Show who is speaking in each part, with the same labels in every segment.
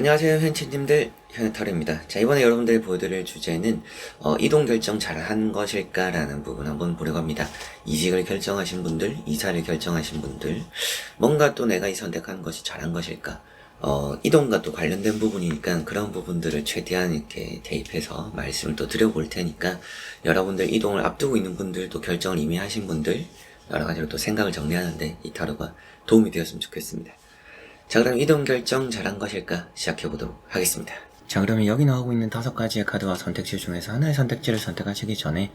Speaker 1: 안녕하세요 현치님들. 현타루입니다. 자 이번에 여러분들이 보여드릴 주제는 어, 이동 결정 잘한 것일까 라는 부분 한번 보려고 합니다. 이직을 결정하신 분들 이사를 결정하신 분들 뭔가 또 내가 이 선택한 것이 잘한 것일까? 어, 이동과 또 관련된 부분이니까 그런 부분들을 최대한 이렇게 대입해서 말씀을 또 드려볼 테니까 여러분들 이동을 앞두고 있는 분들 또 결정을 이미 하신 분들 여러 가지로 또 생각을 정리하는데 이 타로가 도움이 되었으면 좋겠습니다 자 그럼 이동 결정 잘한 것일까 시작해보도록 하겠습니다. 자 그러면 여기 나오고 있는 다섯 가지의 카드와 선택지 중에서 하나의 선택지를 선택하시기 전에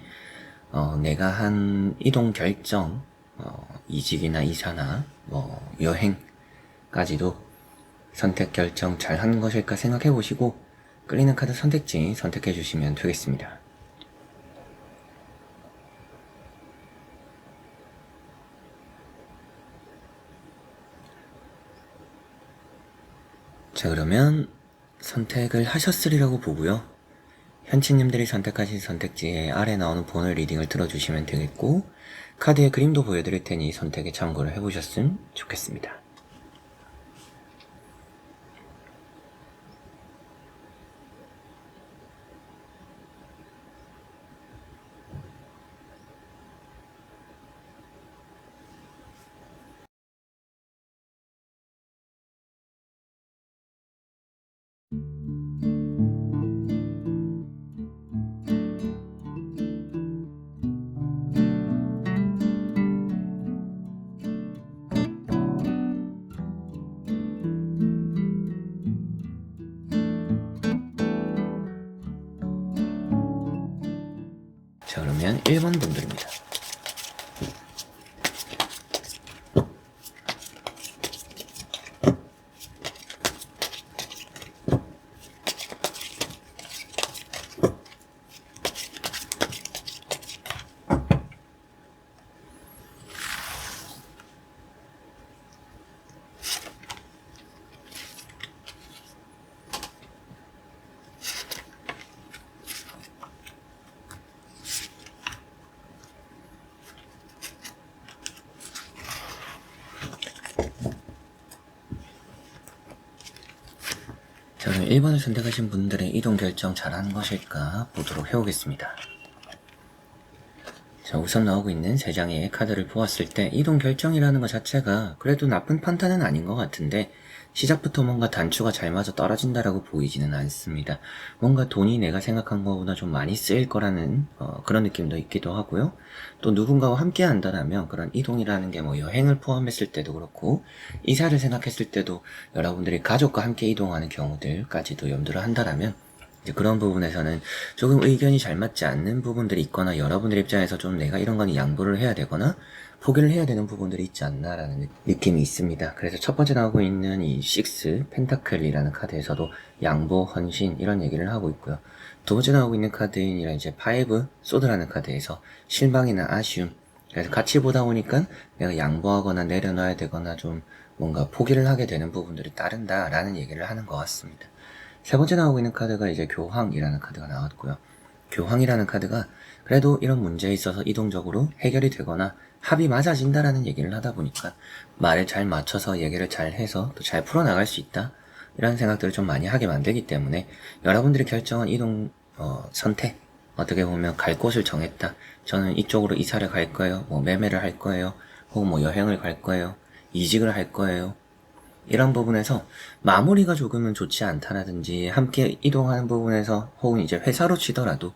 Speaker 1: 어, 내가 한 이동 결정 어, 이직이나 이사나 뭐 여행까지도 선택 결정 잘 한 것일까 생각해 보시고 끌리는 카드 선택지 선택해 주시면 되겠습니다 자 그러면 선택을 하셨으리라고 보고요. 현치님들이 선택하신 선택지에 아래 나오는 번호 리딩을 들어주시면 되겠고 카드의 그림도 보여드릴 테니 선택에 참고를 해보셨으면 좋겠습니다. 1번 분들입니다. 자 그럼 1번을 선택하신 분들의 이동 결정 잘한 것일까 보도록 해보겠습니다. 자 우선 나오고 있는 세 장의 카드를 보았을 때 이동 결정이라는 것 자체가 그래도 나쁜 판단은 아닌 것 같은데 시작부터 뭔가 단추가 잘 맞아 떨어진다라고 보이지는 않습니다. 뭔가 돈이 내가 생각한 것보다 좀 많이 쓰일 거라는 어, 그런 느낌도 있기도 하고요. 또 누군가와 함께 한다면 그런 이동이라는 게 뭐 여행을 포함했을 때도 그렇고 이사를 생각했을 때도 여러분들이 가족과 함께 이동하는 경우들까지도 염두를 한다면 이제 그런 부분에서는 조금 의견이 잘 맞지 않는 부분들이 있거나 여러분들 입장에서 좀 내가 이런 건 양보를 해야 되거나 포기를 해야 되는 부분들이 있지 않나라는 느- 느낌이 있습니다. 그래서 첫 번째 나오고 있는 이 식스 펜타클이라는 카드에서도 양보, 헌신 이런 얘기를 하고 있고요. 두 번째 나오고 있는 카드인 이런 이제 파이브 소드라는 카드에서 실망이나 아쉬움 그래서 같이 보다 보니까 내가 양보하거나 내려놔야 되거나 좀 뭔가 포기를 하게 되는 부분들이 따른다라는 얘기를 하는 것 같습니다. 세 번째 나오고 있는 카드가 이제 교황이라는 카드가 나왔고요. 교황이라는 카드가 그래도 이런 문제에 있어서 이동적으로 해결이 되거나 합이 맞아진다라는 얘기를 하다 보니까 말을 잘 맞춰서 얘기를 잘 해서 또 잘 풀어나갈 수 있다. 이런 생각들을 좀 많이 하게 만들기 때문에 여러분들이 결정한 이동 어, 선택 어떻게 보면 갈 곳을 정했다. 저는 이쪽으로 이사를 갈 거예요. 뭐 매매를 할 거예요. 혹은 뭐 여행을 갈 거예요. 이직을 할 거예요. 이런 부분에서 마무리가 조금은 좋지 않다라든지 함께 이동하는 부분에서 혹은 이제 회사로 치더라도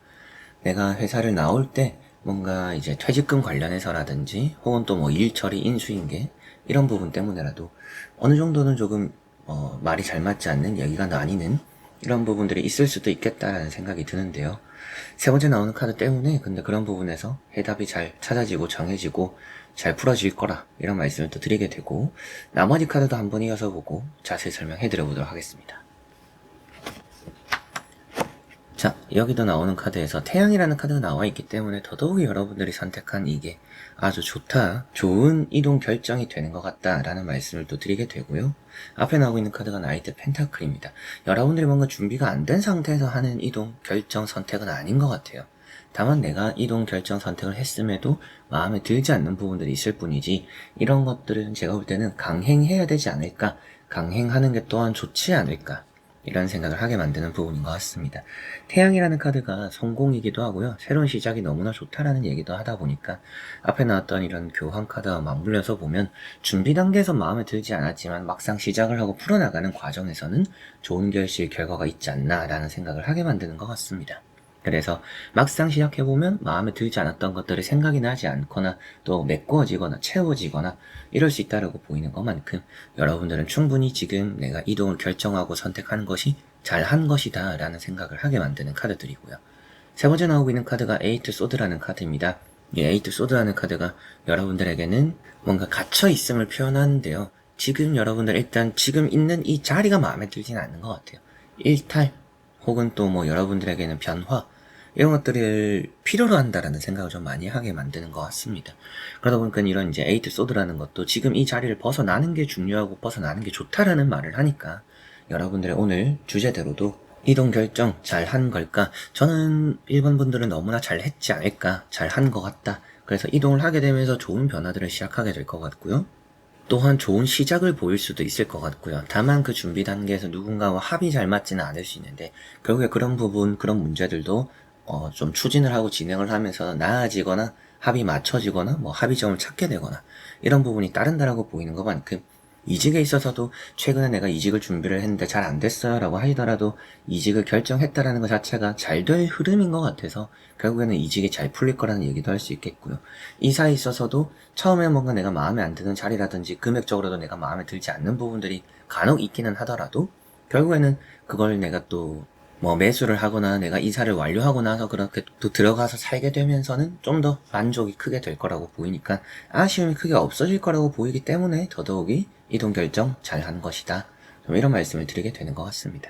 Speaker 1: 내가 회사를 나올 때 뭔가 이제 퇴직금 관련해서라든지 혹은 또 뭐 일처리 인수인계 이런 부분 때문에라도 어느 정도는 조금 어, 말이 잘 맞지 않는 얘기가 나뉘는 이런 부분들이 있을 수도 있겠다라는 생각이 드는데요. 세 번째 나오는 카드 때문에 근데 그런 부분에서 해답이 잘 찾아지고 정해지고 잘 풀어질 거라 이런 말씀을 또 드리게 되고 나머지 카드도 한번 이어서 보고 자세히 설명해 드려 보도록 하겠습니다. 자, 여기도 나오는 카드에서 태양이라는 카드가 나와 있기 때문에 더더욱 여러분들이 선택한 이게 아주 좋다, 좋은 이동 결정이 되는 것 같다 라는 말씀을 또 드리게 되고요. 앞에 나오고 있는 카드가 나이트 펜타클입니다. 여러분들이 뭔가 준비가 안 된 상태에서 하는 이동 결정 선택은 아닌 것 같아요. 다만 내가 이동 결정 선택을 했음에도 마음에 들지 않는 부분들이 있을 뿐이지 이런 것들은 제가 볼 때는 강행해야 되지 않을까 강행하는 게 또한 좋지 않을까 이런 생각을 하게 만드는 부분인 것 같습니다. 태양이라는 카드가 성공이기도 하고요. 새로운 시작이 너무나 좋다라는 얘기도 하다 보니까 앞에 나왔던 이런 교환 카드와 맞물려서 보면 준비 단계에서 마음에 들지 않았지만 막상 시작을 하고 풀어나가는 과정에서는 좋은 결실 결과가 있지 않나라는 생각을 하게 만드는 것 같습니다. 그래서 막상 시작해보면 마음에 들지 않았던 것들이 생각이 나지 않거나 또 메꿔지거나 채워지거나 이럴 수 있다라고 보이는 것만큼 여러분들은 충분히 지금 내가 이동을 결정하고 선택하는 것이 잘한 것이다 라는 생각을 하게 만드는 카드들이고요. 세 번째 나오고 있는 카드가 에이트 소드라는 카드입니다. 이 에이트 소드라는 카드가 여러분들에게는 뭔가 갇혀 있음을 표현하는데요. 지금 여러분들 일단 지금 있는 이 자리가 마음에 들지는 않는 것 같아요. 일탈 혹은 또 뭐 여러분들에게는 변화 이런 것들을 필요로 한다라는 생각을 좀 많이 하게 만드는 것 같습니다. 그러다 보니까 이런 이제 에이트 소드라는 것도 지금 이 자리를 벗어나는 게 중요하고 벗어나는 게 좋다라는 말을 하니까 여러분들의 오늘 주제대로도 이동 결정 잘 한 걸까? 저는 일본 분들은 너무나 잘 했지 않을까? 잘 한 것 같다. 그래서 이동을 하게 되면서 좋은 변화들을 시작하게 될 것 같고요. 또한 좋은 시작을 보일 수도 있을 것 같고요. 다만 그 준비 단계에서 누군가와 합이 잘 맞지는 않을 수 있는데 결국에 그런 부분, 그런 문제들도 어, 좀 추진을 하고 진행을 하면서 나아지거나 합이 맞춰지거나 뭐 합의점을 찾게 되거나 이런 부분이 따른다라고 보이는 것만큼 이직에 있어서도 최근에 내가 이직을 준비를 했는데 잘 안 됐어요 라고 하시더라도 이직을 결정했다라는 것 자체가 잘 될 흐름인 것 같아서 결국에는 이직이 잘 풀릴 거라는 얘기도 할 수 있겠고요. 이사에 있어서도 처음에 뭔가 내가 마음에 안 드는 자리라든지 금액적으로도 내가 마음에 들지 않는 부분들이 간혹 있기는 하더라도 결국에는 그걸 내가 또 뭐 매수를 하거나 내가 이사를 완료하고 나서 그렇게 또 들어가서 살게 되면서는 좀 더 만족이 크게 될 거라고 보이니까 아쉬움이 크게 없어질 거라고 보이기 때문에 더더욱이 이동 결정 잘 한 것이다. 좀 이런 말씀을 드리게 되는 것 같습니다.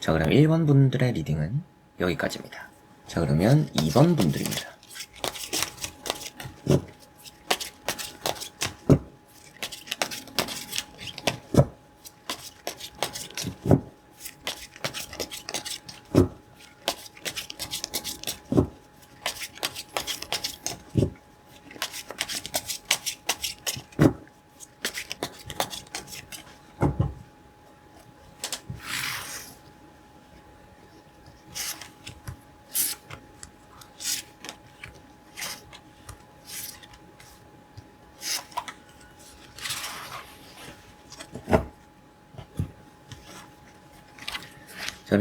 Speaker 1: 자, 그럼 1번 분들의 리딩은 여기까지입니다. 자, 그러면 2번 분들입니다.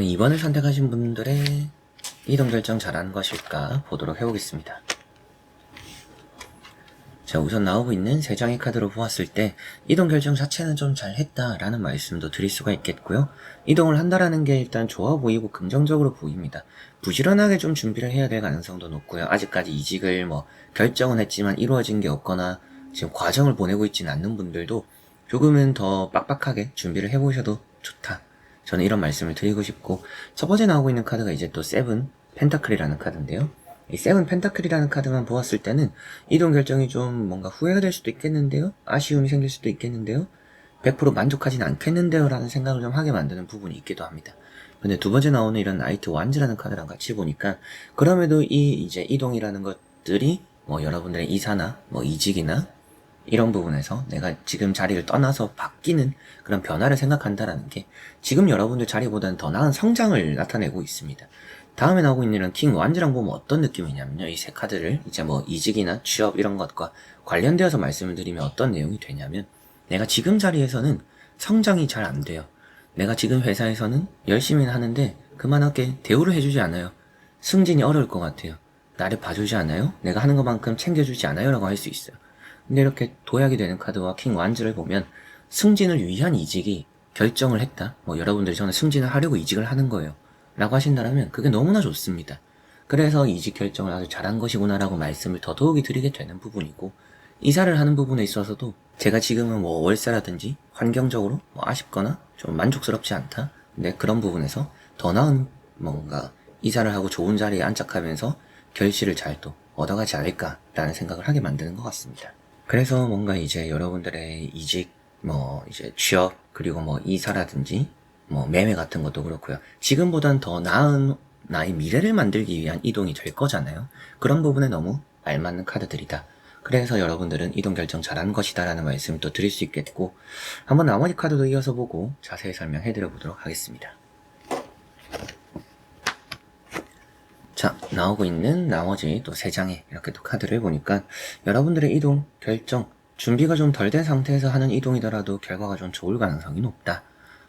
Speaker 1: 저는 2번을 선택하신 분들의 이동 결정 잘한 것일까 보도록 해보겠습니다. 자, 우선 나오고 있는 세 장의 카드로 보았을 때 이동 결정 자체는 좀 잘했다라는 말씀도 드릴 수가 있겠고요. 이동을 한다라는 게 일단 좋아 보이고 긍정적으로 보입니다. 부지런하게 좀 준비를 해야 될 가능성도 높고요. 아직까지 이직을 뭐 결정은 했지만 이루어진 게 없거나 지금 과정을 보내고 있지는 않는 분들도 조금은 더 빡빡하게 준비를 해보셔도 좋다. 저는 이런 말씀을 드리고 싶고 첫 번째 나오고 있는 카드가 이제 또 세븐 펜타클이라는 카드인데요. 이 세븐 펜타클이라는 카드만 보았을 때는 이동 결정이 좀 뭔가 후회가 될 수도 있겠는데요. 아쉬움이 생길 수도 있겠는데요. 100% 만족하진 않겠는데요. 라는 생각을 좀 하게 만드는 부분이 있기도 합니다. 근데 두 번째 나오는 이런 나이트 완즈라는 카드랑 같이 보니까 그럼에도 이 이제 이동이라는 것들이 뭐 여러분들의 이사나 뭐 이직이나 이런 부분에서 내가 지금 자리를 떠나서 바뀌는 그런 변화를 생각한다라는 게 지금 여러분들 자리보다는 더 나은 성장을 나타내고 있습니다. 다음에 나오고 있는 이런 킹 완즈랑 보면 어떤 느낌이냐면요. 이 세 카드를 이제 뭐 이직이나 취업 이런 것과 관련되어서 말씀을 드리면 어떤 내용이 되냐면 내가 지금 자리에서는 성장이 잘 안 돼요. 내가 지금 회사에서는 열심히 하는데 그만하게 대우를 해주지 않아요. 승진이 어려울 것 같아요. 나를 봐주지 않아요? 내가 하는 것만큼 챙겨주지 않아요? 라고 할 수 있어요. 근데 이렇게 도약이 되는 카드와 킹 완즈를 보면 승진을 위한 이직이 결정을 했다. 뭐 여러분들이 저는 승진을 하려고 이직을 하는 거예요. 라고 하신다면 그게 너무나 좋습니다. 그래서 이직 결정을 아주 잘한 것이구나라고 말씀을 더더욱이 드리게 되는 부분이고 이사를 하는 부분에 있어서도 제가 지금은 뭐 월세라든지 환경적으로 뭐 아쉽거나 좀 만족스럽지 않다. 근데 그런 부분에서 더 나은 뭔가 이사를 하고 좋은 자리에 안착하면서 결실을 잘 또 얻어가지 않을까라는 생각을 하게 만드는 것 같습니다. 그래서 뭔가 이제 여러분들의 이직, 뭐 이제 취업, 그리고 뭐 이사라든지 뭐 매매 같은 것도 그렇고요. 지금보단 더 나은 나의 미래를 만들기 위한 이동이 될 거잖아요. 그런 부분에 너무 알맞는 카드들이다. 그래서 여러분들은 이동 결정 잘한 것이다 라는 말씀을 또 드릴 수 있겠고 한번 나머지 카드도 이어서 보고 자세히 설명해 드려 보도록 하겠습니다. 자, 나오고 있는 나머지 또 세 장의 이렇게 또 카드를 보니까 여러분들의 이동 결정 준비가 좀 덜 된 상태에서 하는 이동이더라도 결과가 좀 좋을 가능성이 높다.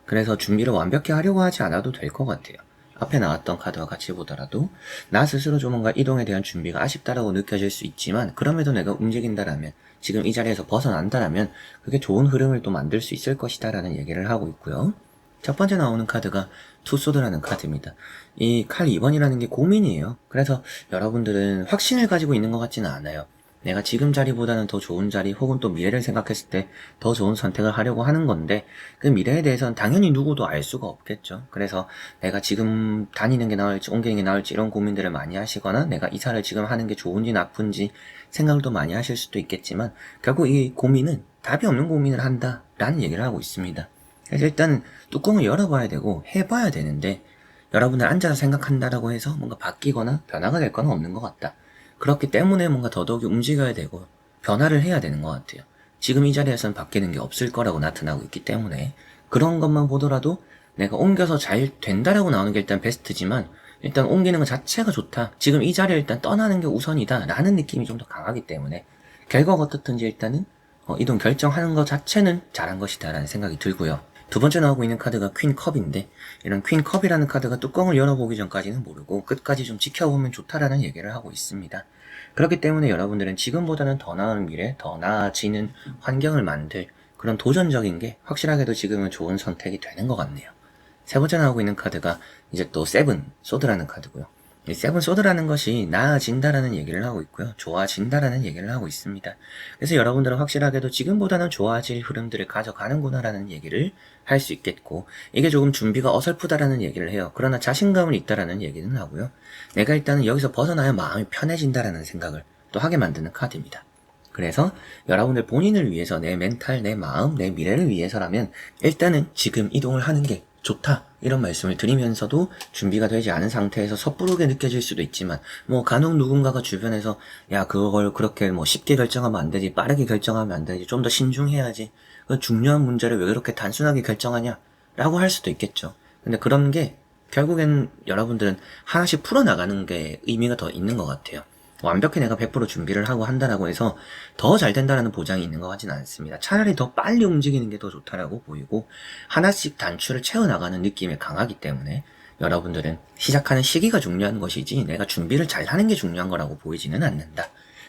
Speaker 1: 그래서 준비를 완벽히 하려고 하지 않아도 될 것 같아요. 앞에 나왔던 카드와 같이 보더라도 나 스스로 좀 뭔가 이동에 대한 준비가 아쉽다라고 느껴질 수 있지만 그럼에도 내가 움직인다라면 지금 이 자리에서 벗어난다라면 그게 좋은 흐름을 또 만들 수 있을 것이다라는 얘기를 하고 있고요. 첫 번째 나오는 카드가 투소드라는 카드입니다. 이 칼 2번이라는 게 고민이에요. 그래서 여러분들은 확신을 가지고 있는 것 같지는 않아요. 내가 지금 자리보다는 더 좋은 자리 혹은 또 미래를 생각했을 때 더 좋은 선택을 하려고 하는 건데 그 미래에 대해서는 당연히 누구도 알 수가 없겠죠. 그래서 내가 지금 다니는 게 나을지 옮기는 게 나을지 이런 고민들을 많이 하시거나 내가 이사를 지금 하는 게 좋은지 나쁜지 생각을 또 많이 하실 수도 있겠지만 결국 이 고민은 답이 없는 고민을 한다라는 얘기를 하고 있습니다. 그래서 일단 뚜껑을 열어봐야 되고 해봐야 되는데 여러분들 앉아서 생각한다라고 해서 뭔가 바뀌거나 변화가 될 건 없는 것 같다. 그렇기 때문에 뭔가 더더욱이 움직여야 되고 변화를 해야 되는 것 같아요. 지금 이 자리에서는 바뀌는 게 없을 거라고 나타나고 있기 때문에 그런 것만 보더라도 내가 옮겨서 잘 된다라고 나오는 게 일단 베스트지만 일단 옮기는 것 자체가 좋다. 지금 이 자리를 일단 떠나는 게 우선이다. 라는 느낌이 좀 더 강하기 때문에 결과가 어떻든지 일단은 어, 이동 결정하는 것 자체는 잘한 것이다. 라는 생각이 들고요. 두 번째 나오고 있는 카드가 퀸 컵인데 이런 퀸 컵이라는 카드가 뚜껑을 열어보기 전까지는 모르고 끝까지 좀 지켜보면 좋다라는 얘기를 하고 있습니다. 그렇기 때문에 여러분들은 지금보다는 더 나은 미래, 더 나아지는 환경을 만들 그런 도전적인 게 확실하게도 지금은 좋은 선택이 되는 것 같네요. 세 번째 나오고 있는 카드가 이제 또 세븐 소드라는 카드고요. 이 세븐 소드라는 것이 나아진다라는 얘기를 하고 있고요. 좋아진다라는 얘기를 하고 있습니다. 그래서 여러분들은 확실하게도 지금보다는 좋아질 흐름들을 가져가는구나라는 얘기를 할 수 있겠고 이게 조금 준비가 어설프다라는 얘기를 해요. 그러나 자신감은 있다라는 얘기는 하고요. 내가 일단은 여기서 벗어나야 마음이 편해진다라는 생각을 또 하게 만드는 카드입니다. 그래서 여러분들 본인을 위해서 내 멘탈, 내 마음, 내 미래를 위해서라면 일단은 지금 이동을 하는 게 좋다. 이런 말씀을 드리면서도 준비가 되지 않은 상태에서 섣부르게 느껴질 수도 있지만, 뭐, 간혹 누군가가 주변에서, 야, 그걸 그렇게 뭐 쉽게 결정하면 안 되지, 빠르게 결정하면 안 되지, 좀 더 신중해야지. 그 중요한 문제를 왜 그렇게 단순하게 결정하냐? 라고 할 수도 있겠죠. 근데 그런 게, 결국엔 여러분들은 하나씩 풀어나가는 게 의미가 더 있는 것 같아요. 완벽히 내가 100% 준비를 하고 한다라고 해서 더 잘 된다라는 보장이 있는 것 같지는 않습니다. 차라리 더 빨리 움직이는 게 더 좋다라고 보이고 하나씩 단추를 채워나가는 느낌이 강하기 때문에 여러분들은 시작하는 시기가 중요한 것이지 내가 준비를 잘 하는 게 중요한 거라고 보이지는 않는다.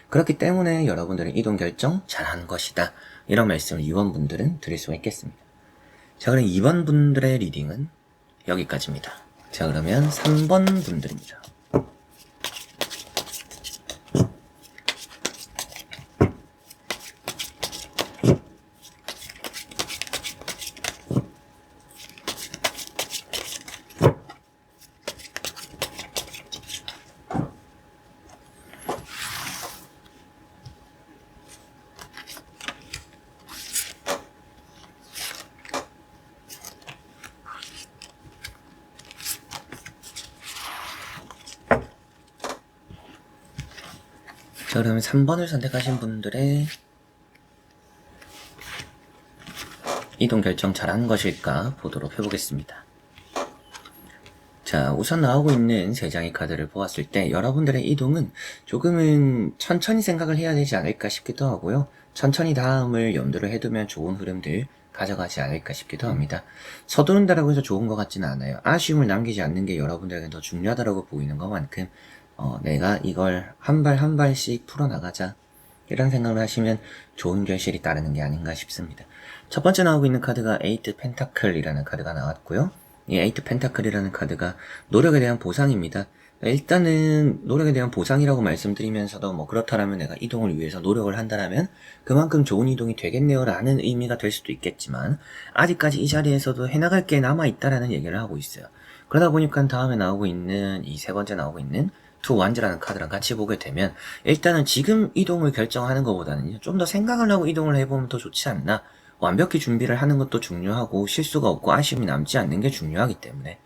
Speaker 1: 그렇기 때문에 여러분들은 이동 결정 잘하는 것이다. 이런 말씀을 2번 분들은 드릴 수가 있겠습니다. 자, 그럼 2번 분들의 리딩은 여기까지입니다. 자, 그러면 3번 분들입니다. 자, 그러면 3번을 선택하신 분들의 이동 결정 잘한 것일까 보도록 해보겠습니다. 자, 우선 나오고 있는 세 장의 카드를 보았을 때 여러분들의 이동은 조금은 천천히 생각을 해야 되지 않을까 싶기도 하고요. 천천히 다음을 염두를 해두면 좋은 흐름들 가져가지 않을까 싶기도 합니다. 서두른다라고 해서 좋은 것 같지는 않아요. 아쉬움을 남기지 않는 게 여러분들에게 더 중요하다고 보이는 것만큼 어, 내가 이걸 한 발 한 발씩 풀어나가자. 이런 생각을 하시면 좋은 결실이 따르는 게 아닌가 싶습니다. 첫 번째 나오고 있는 카드가 에이트 펜타클이라는 카드가 나왔고요. 이 에이트 펜타클이라는 카드가 노력에 대한 보상입니다. 일단은 노력에 대한 보상이라고 말씀드리면서도 뭐 그렇다라면 내가 이동을 위해서 노력을 한다라면 그만큼 좋은 이동이 되겠네요 라는 의미가 될 수도 있겠지만 아직까지 이 자리에서도 해나갈 게 남아있다라는 얘기를 하고 있어요. 그러다 보니까 다음에 나오고 있는 이 세 번째 나오고 있는 투 완즈라는 카드랑 같이 보게 되면 일단은 지금 이동을 결정하는 것보다는 좀 더 생각을 하고 이동을 해보면 더 좋지 않나 완벽히 준비를 하는 것도 중요하고 실수가 없고 아쉬움이 남지 않는 게 중요하기 때문에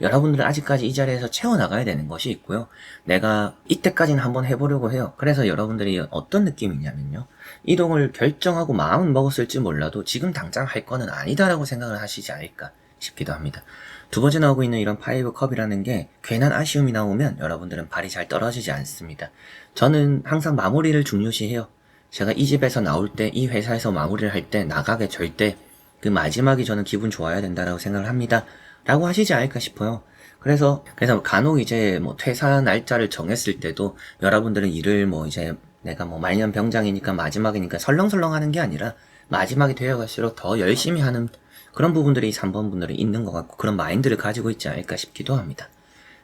Speaker 1: 여러분들은 아직까지 이 자리에서 채워나가야 되는 것이 있고요. 내가 이때까지는 한번 해보려고 해요. 그래서 여러분들이 어떤 느낌이냐면요. 이동을 결정하고 마음은 먹었을지 몰라도 지금 당장 할 거는 아니다라고 생각을 하시지 않을까 싶기도 합니다. 두 번째 나오고 있는 이런 파이브 컵이라는 게 괜한 아쉬움이 나오면 여러분들은 발이 잘 떨어지지 않습니다. 저는 항상 마무리를 중요시해요. 제가 이 집에서 나올 때, 이 회사에서 마무리를 할 때 나가게 절대 그 마지막이 저는 기분 좋아야 된다라고 생각을 합니다. 라고 하시지 않을까 싶어요. 그래서, 그래서 간혹 이제 뭐 퇴사 날짜를 정했을 때도 여러분들은 일을 뭐 이제 내가 뭐 말년 병장이니까 마지막이니까 설렁설렁 하는 게 아니라 마지막이 되어갈수록 더 열심히 하는 그런 부분들이 3번 분들이 있는 것 같고 그런 마인드를 가지고 있지 않을까 싶기도 합니다.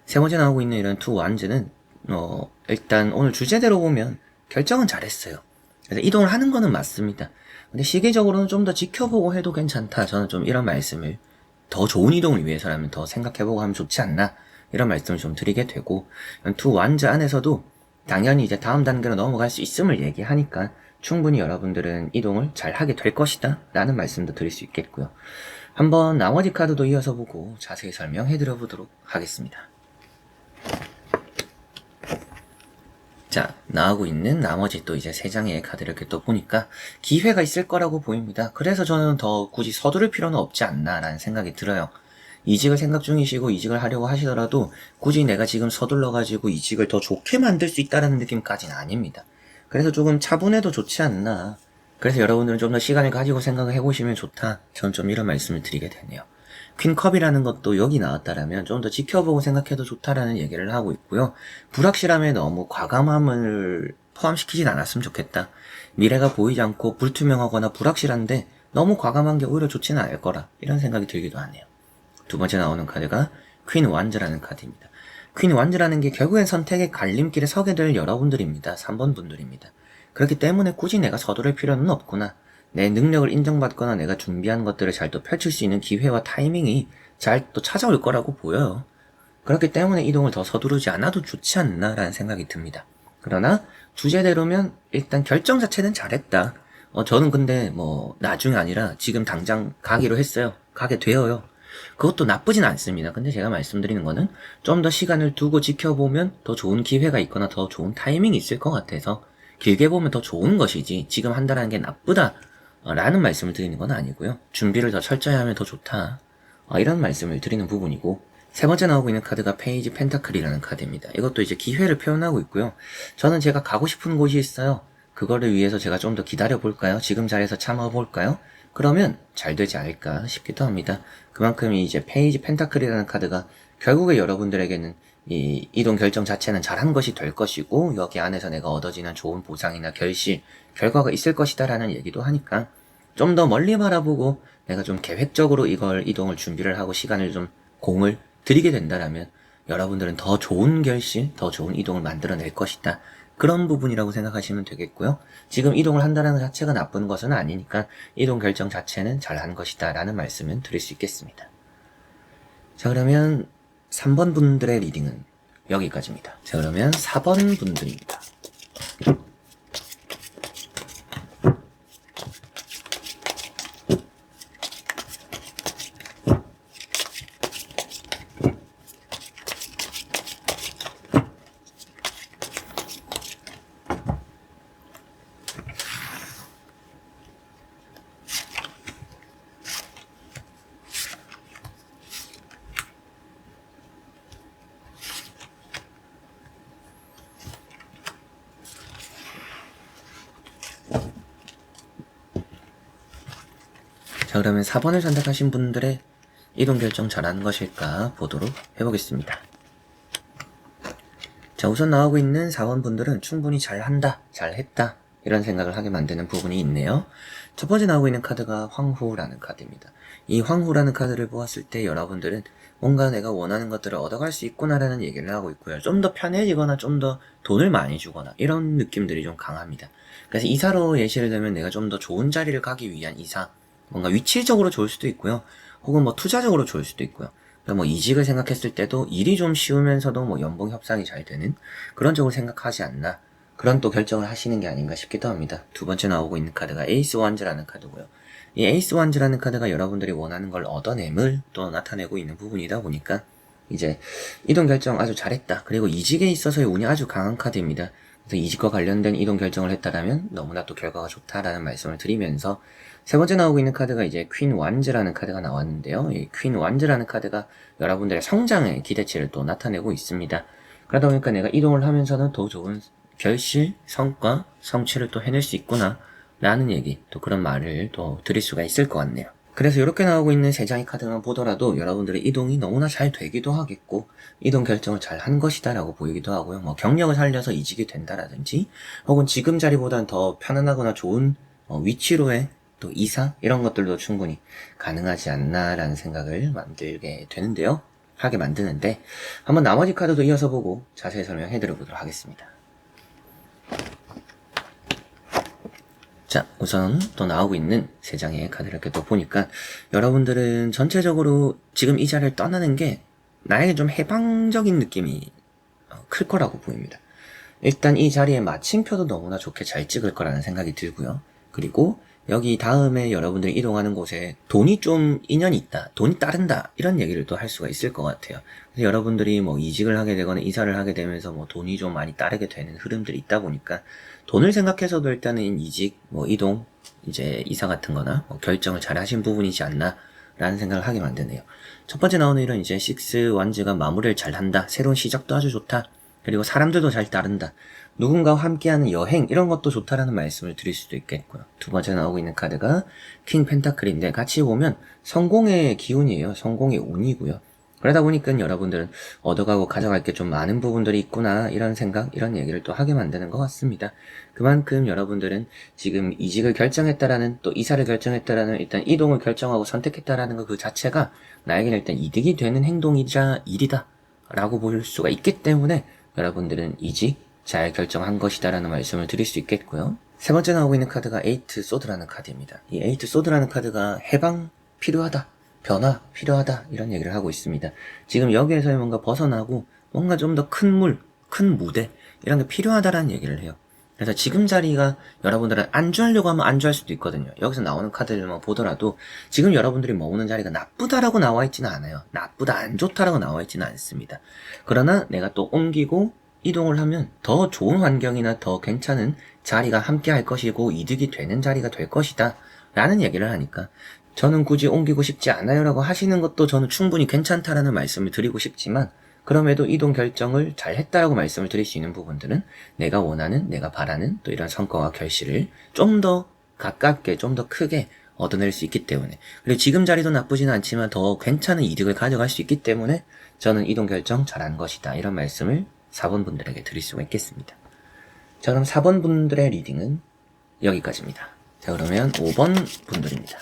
Speaker 1: 세 번째 나오고 있는 이런 투 완즈는 어, 일단 오늘 주제대로 보면 결정은 잘했어요. 그래서 이동을 하는 거는 맞습니다. 근데 시기적으로는 좀 더 지켜보고 해도 괜찮다. 저는 좀 이런 말씀을 더 좋은 이동을 위해서라면 더 생각해보고 하면 좋지 않나. 이런 말씀을 좀 드리게 되고, 투 완즈 안에서도 당연히 이제 다음 단계로 넘어갈 수 있음을 얘기하니까 충분히 여러분들은 이동을 잘 하게 될 것이다. 라는 말씀도 드릴 수 있겠고요. 한번 나머지 카드도 이어서 보고 자세히 설명해 드려 보도록 하겠습니다. 자, 나오고 있는 나머지 또 이제 세 장의 카드를 이렇게 또 보니까 기회가 있을 거라고 보입니다. 그래서 저는 더 굳이 서두를 필요는 없지 않나라는 생각이 들어요. 이직을 생각 중이시고 이직을 하려고 하시더라도 굳이 내가 지금 서둘러 가지고 이직을 더 좋게 만들 수 있다는 느낌까지는 아닙니다. 그래서 조금 차분해도 좋지 않나. 그래서 여러분들은 좀 더 시간을 가지고 생각을 해보시면 좋다. 저는 좀 이런 말씀을 드리게 되네요. 퀸컵이라는 것도 여기 나왔다라면 좀 더 지켜보고 생각해도 좋다라는 얘기를 하고 있고요. 불확실함에 너무 과감함을 포함시키진 않았으면 좋겠다. 미래가 보이지 않고 불투명하거나 불확실한데 너무 과감한 게 오히려 좋지는 않을 거라 이런 생각이 들기도 하네요. 두 번째 나오는 카드가 퀸 완즈라는 카드입니다. 퀸 완즈라는 게 결국엔 선택의 갈림길에 서게 될 여러분들입니다. 3번 분들입니다. 그렇기 때문에 굳이 내가 서두를 필요는 없구나. 내 능력을 인정받거나 내가 준비한 것들을 잘 또 펼칠 수 있는 기회와 타이밍이 잘 또 찾아올 거라고 보여요. 그렇기 때문에 이동을 더 서두르지 않아도 좋지 않나라는 생각이 듭니다. 그러나 주제대로면 일단 결정 자체는 잘했다. 어, 저는 근데 뭐 나중에 아니라 지금 당장 가기로 했어요. 가게 되어요. 그것도 나쁘진 않습니다. 근데 제가 말씀드리는 거는 좀 더 시간을 두고 지켜보면 더 좋은 기회가 있거나 더 좋은 타이밍이 있을 것 같아서 길게 보면 더 좋은 것이지 지금 한다는 게 나쁘다 어, 라는 말씀을 드리는 건 아니고요. 준비를 더 철저히 하면 더 좋다. 어, 이런 말씀을 드리는 부분이고 세 번째 나오고 있는 카드가 페이지 펜타클이라는 카드입니다. 이것도 이제 기회를 표현하고 있고요. 저는 제가 가고 싶은 곳이 있어요. 그거를 위해서 제가 좀 더 기다려 볼까요? 지금 자리에서 참아 볼까요? 그러면 잘 되지 않을까 싶기도 합니다. 그만큼 이제 페이지 펜타클이라는 카드가 결국에 여러분들에게는 이 이동 결정 자체는 잘한 것이 될 것이고 여기 안에서 내가 얻어지는 좋은 보상이나 결실, 결과가 있을 것이다라는 얘기도 하니까 좀 더 멀리 바라보고 내가 좀 계획적으로 이걸 이동을 준비를 하고 시간을 좀 공을 들이게 된다라면 여러분들은 더 좋은 결실, 더 좋은 이동을 만들어낼 것이다. 그런 부분이라고 생각하시면 되겠고요. 지금 이동을 한다는 것 자체가 나쁜 것은 아니니까 이동 결정 자체는 잘한 것이다 라는 말씀은 드릴 수 있겠습니다. 자 그러면 3번 분들의 리딩은 여기까지입니다. 자 그러면 4번 분들입니다. 자 그러면 4번을 선택하신 분들의 이동 결정 잘하는 것일까 보도록 해보겠습니다. 자 우선 나오고 있는 4번 분들은 충분히 잘한다, 잘했다 이런 생각을 하게 만드는 부분이 있네요. 첫 번째 나오고 있는 카드가 황후라는 카드입니다. 이 황후라는 카드를 보았을 때 여러분들은 뭔가 내가 원하는 것들을 얻어갈 수 있구나라는 얘기를 하고 있고요. 좀 더 편해지거나 좀 더 돈을 많이 주거나 이런 느낌들이 좀 강합니다. 그래서 이사로 예시를 들면 내가 좀 더 좋은 자리를 가기 위한 이사, 뭔가 위치적으로 좋을 수도 있고요. 혹은 뭐 투자적으로 좋을 수도 있고요. 뭐 이직을 생각했을 때도 일이 좀 쉬우면서도 뭐 연봉 협상이 잘 되는 그런 쪽으로 생각하지 않나. 그런 또 결정을 하시는 게 아닌가 싶기도 합니다. 두 번째 나오고 있는 카드가 에이스 완즈라는 카드고요. 이 에이스 완즈라는 카드가 여러분들이 원하는 걸 얻어냄을 또 나타내고 있는 부분이다 보니까 이제 이동 결정 아주 잘했다. 그리고 이직에 있어서의 운이 아주 강한 카드입니다. 그래서 이직과 관련된 이동 결정을 했다라면 너무나 또 결과가 좋다라는 말씀을 드리면서 세 번째 나오고 있는 카드가 이제 퀸 완즈라는 카드가 나왔는데요. 이 퀸 완즈라는 카드가 여러분들의 성장의 기대치를 또 나타내고 있습니다. 그러다 보니까 내가 이동을 하면서는 더 좋은 결실, 성과, 성취를 또 해낼 수 있구나 라는 얘기, 또 그런 말을 또 드릴 수가 있을 것 같네요. 그래서 이렇게 나오고 있는 세 장의 카드만 보더라도 여러분들의 이동이 너무나 잘 되기도 하겠고 이동 결정을 잘 한 것이다 라고 보이기도 하고요. 뭐 경력을 살려서 이직이 된다라든지 혹은 지금 자리보다는 더 편안하거나 좋은 어, 위치로의 또 이사 이런 것들도 충분히 가능하지 않나라는 생각을 만들게 되는데요. 하게 만드는데 한번 나머지 카드도 이어서 보고 자세히 설명해 드려보도록 하겠습니다. 자, 우선 또 나오고 있는 세 장의 카드를 이렇게 또 보니까 여러분들은 전체적으로 지금 이 자리를 떠나는 게 나에게 좀 해방적인 느낌이 어, 클 거라고 보입니다. 일단 이 자리에 마침표도 너무나 좋게 잘 찍을 거라는 생각이 들고요. 그리고 여기 다음에 여러분들이 이동하는 곳에 돈이 좀 인연이 있다, 돈이 따른다, 이런 얘기를 또 할 수가 있을 것 같아요. 그래서 여러분들이 뭐 이직을 하게 되거나 이사를 하게 되면서 뭐 돈이 좀 많이 따르게 되는 흐름들이 있다 보니까 돈을 생각해서도 일단은 이직, 뭐 이동, 이제 이사 같은 거나 뭐 결정을 잘 하신 부분이지 않나, 라는 생각을 하게 만드네요. 첫 번째 나오는 일은 이제 식스 완즈가 마무리를 잘 한다, 새로운 시작도 아주 좋다, 그리고 사람들도 잘 따른다. 누군가와 함께하는 여행 이런 것도 좋다라는 말씀을 드릴 수도 있겠고요. 두 번째 나오고 있는 카드가 킹 펜타클인데 같이 보면 성공의 기운이에요. 성공의 운이고요. 그러다 보니까 여러분들은 얻어가고 가져갈 게 좀 많은 부분들이 있구나 이런 생각 이런 얘기를 또 하게 만드는 것 같습니다. 그만큼 여러분들은 지금 이직을 결정했다라는 또 이사를 결정했다라는 일단 이동을 결정하고 선택했다라는 것 그 자체가 나에게는 일단 이득이 되는 행동이자 일이다 라고 볼 수가 있기 때문에 여러분들은 이직 잘 결정한 것이다라는 말씀을 드릴 수 있겠고요. 세 번째 나오고 있는 카드가 에이트 소드라는 카드입니다. 이 에이트 소드라는 카드가 해방 필요하다, 변화 필요하다 이런 얘기를 하고 있습니다. 지금 여기에서의 뭔가 벗어나고 뭔가 좀 더 큰 물, 큰 무대 이런 게 필요하다라는 얘기를 해요. 그래서 지금 자리가 여러분들은 안주하려고 하면 안주할 수도 있거든요. 여기서 나오는 카드들만 보더라도 지금 여러분들이 머무는 자리가 나쁘다라고 나와 있지는 않아요. 나쁘다, 안 좋다라고 나와 있지는 않습니다. 그러나 내가 또 옮기고 이동을 하면 더 좋은 환경이나 더 괜찮은 자리가 함께 할 것이고 이득이 되는 자리가 될 것이다. 라는 얘기를 하니까 저는 굳이 옮기고 싶지 않아요 라고 하시는 것도 저는 충분히 괜찮다라는 말씀을 드리고 싶지만 그럼에도 이동 결정을 잘 했다라고 말씀을 드릴 수 있는 부분들은 내가 원하는, 내가 바라는 또 이런 성과와 결실을 좀 더 가깝게, 좀 더 크게 얻어낼 수 있기 때문에 그리고 지금 자리도 나쁘지는 않지만 더 괜찮은 이득을 가져갈 수 있기 때문에 저는 이동 결정 잘한 것이다 이런 말씀을 4번 분들에게 드릴 수가 있겠습니다. 자, 그럼 4번 분들의 리딩은 여기까지입니다. 자, 그러면 5번 분들입니다.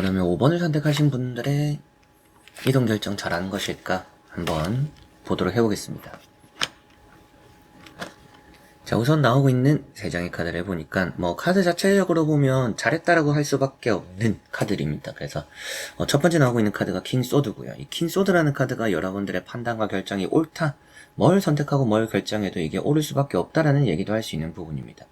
Speaker 1: 그러면 5번을 선택하신 분들의 이동 결정 잘하는 것일까? 한번 보도록 해보겠습니다. 자, 우선 나오고 있는 세 장의 카드를 해보니까, 뭐, 카드 자체적으로 보면 잘했다라고 할 수밖에 없는 카드입니다. 그래서, 어, 첫 번째 나오고 있는 카드가 킹 소드고요. 이 킹 소드라는 카드가 여러분들의 판단과 결정이 옳다, 뭘 선택하고 뭘 결정해도 이게 옳을 수밖에 없다라는 얘기도 할 수 있는 부분입니다.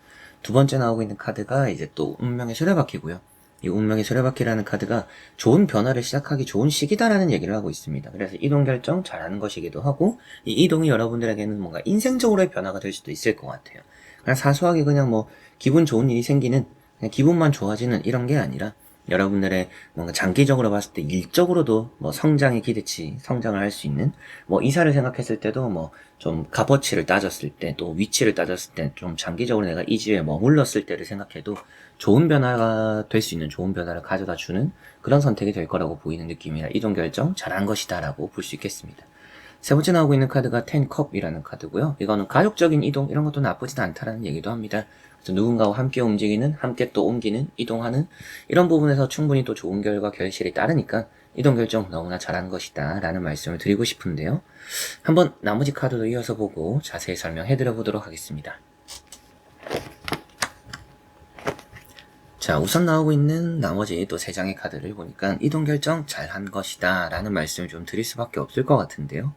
Speaker 1: 두 번째 나오고 있는 카드가 이제 또 운명의 수레바퀴고요. 이 운명의 수레바퀴라는 카드가 좋은 변화를 시작하기 좋은 시기다라는 얘기를 하고 있습니다. 그래서 이동 결정 잘하는 것이기도 하고 이 이동이 여러분들에게는 뭔가 인생적으로의 변화가 될 수도 있을 것 같아요. 그냥 사소하게 그냥 뭐 기분 좋은 일이 생기는 그냥 기분만 좋아지는 이런 게 아니라 여러분들의 뭔가 장기적으로 봤을 때 일적으로도 뭐 성장의 기대치, 성장을 할 수 있는 뭐 이사를 생각했을 때도 뭐 좀 값어치를 따졌을 때 또 위치를 따졌을 때 좀 장기적으로 내가 이 집에 머물렀을 때를 생각해도 좋은 변화가 될 수 있는 좋은 변화를 가져다 주는 그런 선택이 될 거라고 보이는 느낌이라 이동 결정 잘한 것이다 라고 볼 수 있겠습니다. 세 번째 나오고 있는 카드가 텐컵이라는 카드고요. 이거는 가족적인 이동 이런 것도 나쁘진 않다라는 얘기도 합니다. 그래서 누군가와 함께 움직이는, 함께 또 옮기는, 이동하는 이런 부분에서 충분히 또 좋은 결과 결실이 따르니까 이동 결정 너무나 잘한 것이다 라는 말씀을 드리고 싶은데요. 한번 나머지 카드도 이어서 보고 자세히 설명해 드려 보도록 하겠습니다. 자, 우선 나오고 있는 나머지 또 세 장의 카드를 보니까 이동 결정 잘 한 것이다 라는 말씀을 좀 드릴 수밖에 없을 것 같은데요.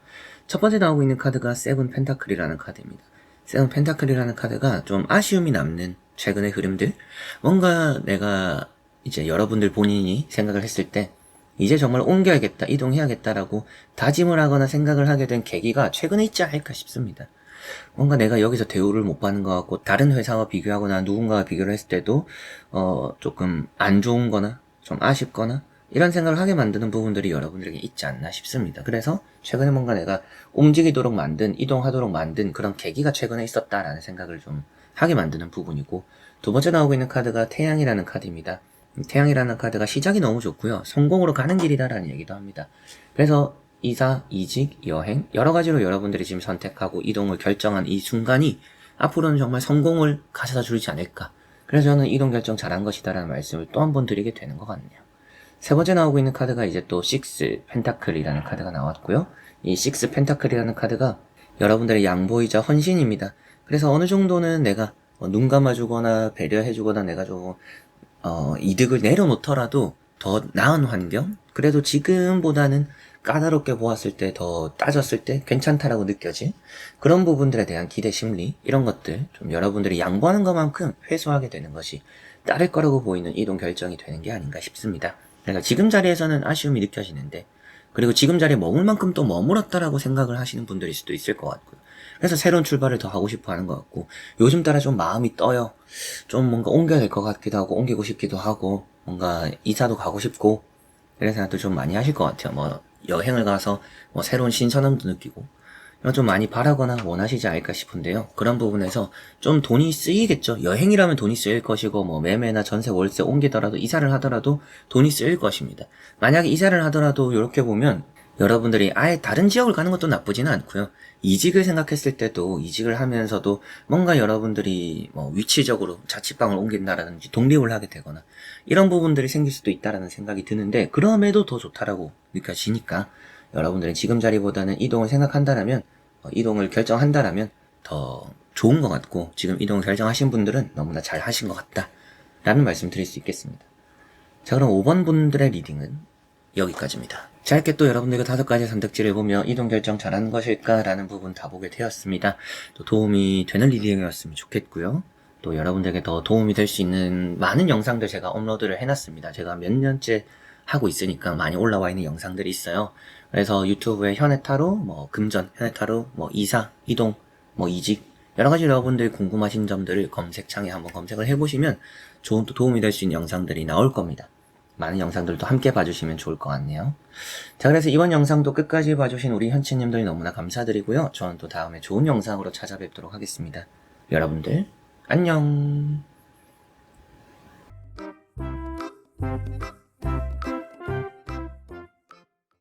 Speaker 1: 첫 번째 나오고 있는 카드가 세븐 펜타클이라는 카드입니다. 세븐 펜타클이라는 카드가 좀 아쉬움이 남는 최근의 흐름들 뭔가 내가 이제 여러분들 본인이 생각을 했을 때 이제 정말 옮겨야겠다, 이동해야겠다라고 다짐을 하거나 생각을 하게 된 계기가 최근에 있지 않을까 싶습니다. 뭔가 내가 여기서 대우를 못 받는 것 같고 다른 회사와 비교하거나 누군가와 비교를 했을 때도 어 조금 안 좋은 거나 좀 아쉽거나 이런 생각을 하게 만드는 부분들이 여러분들에게 있지 않나 싶습니다. 그래서 최근에 뭔가 내가 움직이도록 만든 이동하도록 만든 그런 계기가 최근에 있었다라는 생각을 좀 하게 만드는 부분이고 두 번째 나오고 있는 카드가 태양이라는 카드입니다. 태양이라는 카드가 시작이 너무 좋고요. 성공으로 가는 길이다라는 얘기도 합니다. 그래서 이사, 이직, 여행 여러 가지로 여러분들이 지금 선택하고 이동을 결정한 이 순간이 앞으로는 정말 성공을 가져다 주지 않을까. 그래서 저는 이동 결정 잘한 것이다라는 말씀을 또 한 번 드리게 되는 것 같네요. 세 번째 나오고 있는 카드가 이제 또 식스 펜타클이라는 카드가 나왔고요. 이 식스 펜타클이라는 카드가 여러분들의 양보이자 헌신입니다. 그래서 어느 정도는 내가 어, 눈 감아주거나 배려해주거나 내가 좀 어, 이득을 내려놓더라도 더 나은 환경? 그래도 지금보다는 까다롭게 보았을 때 더 따졌을 때 괜찮다라고 느껴진 그런 부분들에 대한 기대 심리 이런 것들 좀 여러분들이 양보하는 것만큼 회수하게 되는 것이 따를 거라고 보이는 이동 결정이 되는 게 아닌가 싶습니다. 그러니까 지금 자리에서는 아쉬움이 느껴지는데 그리고 지금 자리에 머물 만큼 또 머물었다라고 생각을 하시는 분들일 수도 있을 것 같고요. 그래서 새로운 출발을 더 하고 싶어 하는 것 같고 요즘 따라 좀 마음이 떠요. 좀 뭔가 옮겨야 될 것 같기도 하고 옮기고 싶기도 하고 뭔가 이사도 가고 싶고 이런 생각도 좀 많이 하실 것 같아요. 뭐 여행을 가서 뭐 새로운 신선함도 느끼고 이런 좀 많이 바라거나 원하시지 않을까 싶은데요. 그런 부분에서 좀 돈이 쓰이겠죠. 여행이라면 돈이 쓰일 것이고 뭐 매매나 전세 월세 옮기더라도 이사를 하더라도 돈이 쓰일 것입니다. 만약에 이사를 하더라도 이렇게 보면 여러분들이 아예 다른 지역을 가는 것도 나쁘지는 않고요. 이직을 생각했을 때도 이직을 하면서도 뭔가 여러분들이 뭐 위치적으로 자취방을 옮긴다라든지 독립을 하게 되거나 이런 부분들이 생길 수도 있다라는 생각이 드는데 그럼에도 더 좋다라고 느껴지니까 여러분들은 지금 자리보다는 이동을 생각한다라면 어, 이동을 결정한다라면 더 좋은 것 같고 지금 이동을 결정하신 분들은 너무나 잘 하신 것 같다 라는 말씀 드릴 수 있겠습니다. 자 그럼 5번 분들의 리딩은 여기까지입니다. 짧게 또 여러분들과 다섯 가지 선택지를 보며 이동 결정 잘하는 것일까라는 부분 다 보게 되었습니다. 또 도움이 되는 리딩이었으면 좋겠고요. 또 여러분들에게 더 도움이 될 수 있는 많은 영상들 제가 업로드를 해놨습니다. 제가 몇 년째 하고 있으니까 많이 올라와 있는 영상들이 있어요. 그래서 유튜브에 현해타로, 뭐 금전, 현해타로, 뭐 이사, 이동, 뭐 이직 여러 가지 여러분들이 궁금하신 점들을 검색창에 한번 검색을 해보시면 좋은 또 도움이 될 수 있는 영상들이 나올 겁니다. 많은 영상들도 함께 봐주시면 좋을 것 같네요. 자, 그래서 이번 영상도 끝까지 봐주신 우리 현치님들 너무나 감사드리고요. 저는 또 다음에 좋은 영상으로 찾아뵙도록 하겠습니다. 여러분들, 안녕!